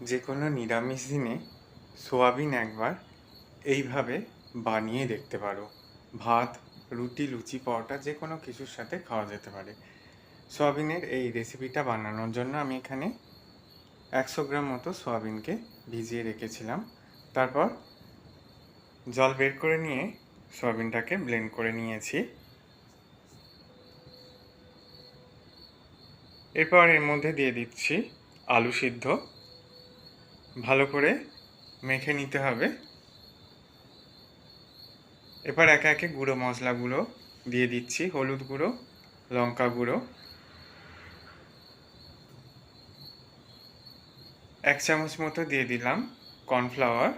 যে কোনো নিরামিষ দিনে সোয়াবিন একবার এইভাবে বানিয়ে দেখতে পারো। ভাত, রুটি, লুচি, পরোটা যে কোনো কিছুর সাথে খাওয়া যেতে পারে। সোয়াবিনের এই রেসিপিটা বানানোর জন্য আমি এখানে একশো গ্রাম মতো সোয়াবিনকে ভিজিয়ে রেখেছিলাম। তারপর জল বের করে নিয়ে সোয়াবিনটাকে ব্লেন্ড করে নিয়েছি। এরপর এর মধ্যে দিয়ে দিচ্ছি আলু সিদ্ধ। ভালো করে মেখে নিতে হবে। এবার একে একে গুঁড়ো মশলাগুলো দিয়ে দিচ্ছি, হলুদ গুঁড়ো, লঙ্কা গুঁড়ো। এক চামচ মতো দিয়ে দিলাম কর্নফ্লাওয়ার।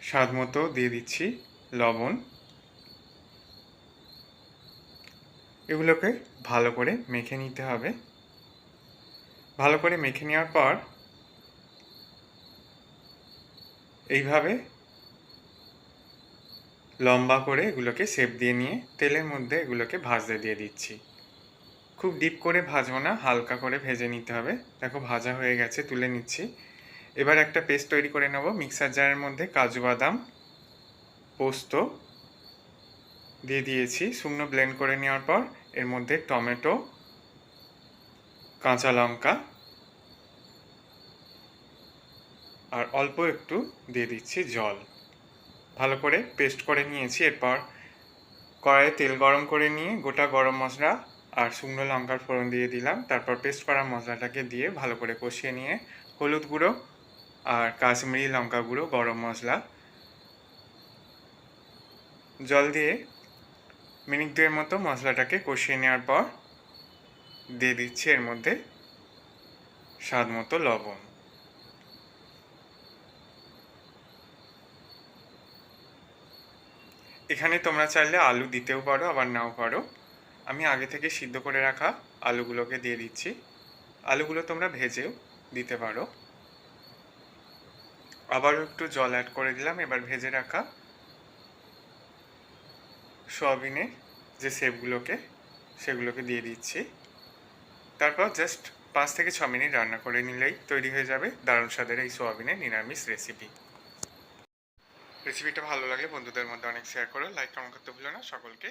স্বাদ মতো দিয়ে দিচ্ছি লবণ। এগুলোকে ভালো করে মেখে নিতে হবে। ভালো করে মেখে নেওয়ার পর এইভাবে লম্বা করে এগুলোকে শেপ দিয়ে নিয়ে তেলের মধ্যে এগুলোকে ভাজতে দিয়ে দিচ্ছি। খুব ডিপ করে ভাজবো না, হালকা করে ভেজে নিতে হবে। দেখো ভাজা হয়ে গেছে, তুলে নিচ্ছি। এবার একটা পেস্ট তৈরি করে নেব। মিক্সার জারের মধ্যে কাজু বাদাম, পোস্ত দিয়ে দিয়েছি। শুকনো ব্লেন্ড করে নেওয়ার পর এর মধ্যে টমেটো, কাঁচা লঙ্কা আর অল্প একটু দিয়ে দিচ্ছি জল। ভালো করে পেস্ট করে নিয়েছি, এরপর কড়াইয়ে তেল গরম করে নিয়ে গোটা গরম মশলা আর শুকনো লঙ্কার ফোড়ন দিয়ে দিলাম। তারপর পেস্ট করা মশলাটাকে দিয়ে ভালো করে কষিয়ে নিয়ে হলুদ গুঁড়ো আর কাশ্মীরি লঙ্কা গুঁড়ো, গরম মশলা, জল দিয়ে মিনিট দুয়ের মতো মশলাটাকে কষিয়ে নেওয়ার পর দিয়ে দিচ্ছি এর মধ্যে স্বাদ মতো লবণ। এখানে তোমরা চাইলে আলু দিতেও পারো, আবার নাও পারো। আমি আগে থেকে সিদ্ধ করে রাখা আলুগুলোকে দিয়ে দিচ্ছি। আলুগুলো তোমরা ভেজেও দিতে পারো। আবারও একটু জল অ্যাড করে দিলাম, এবার ভেজে রাখা সয়াবিনের যে সেপগুলোকে, সেগুলোকে দিয়ে দিচ্ছি। তারপর জাস্ট পাঁচ থেকে ছ মিনিট রান্না করে নিলেই তৈরি হয়ে যাবে দারুণ স্বাদের এই সোয়াবিনের নিরামিষ রেসিপি রেসিপিটা ভালো লাগলে বন্ধুদের মধ্যে অনেক শেয়ার করো লাইক কমেন্ট করতে ভুলো না সকলকে।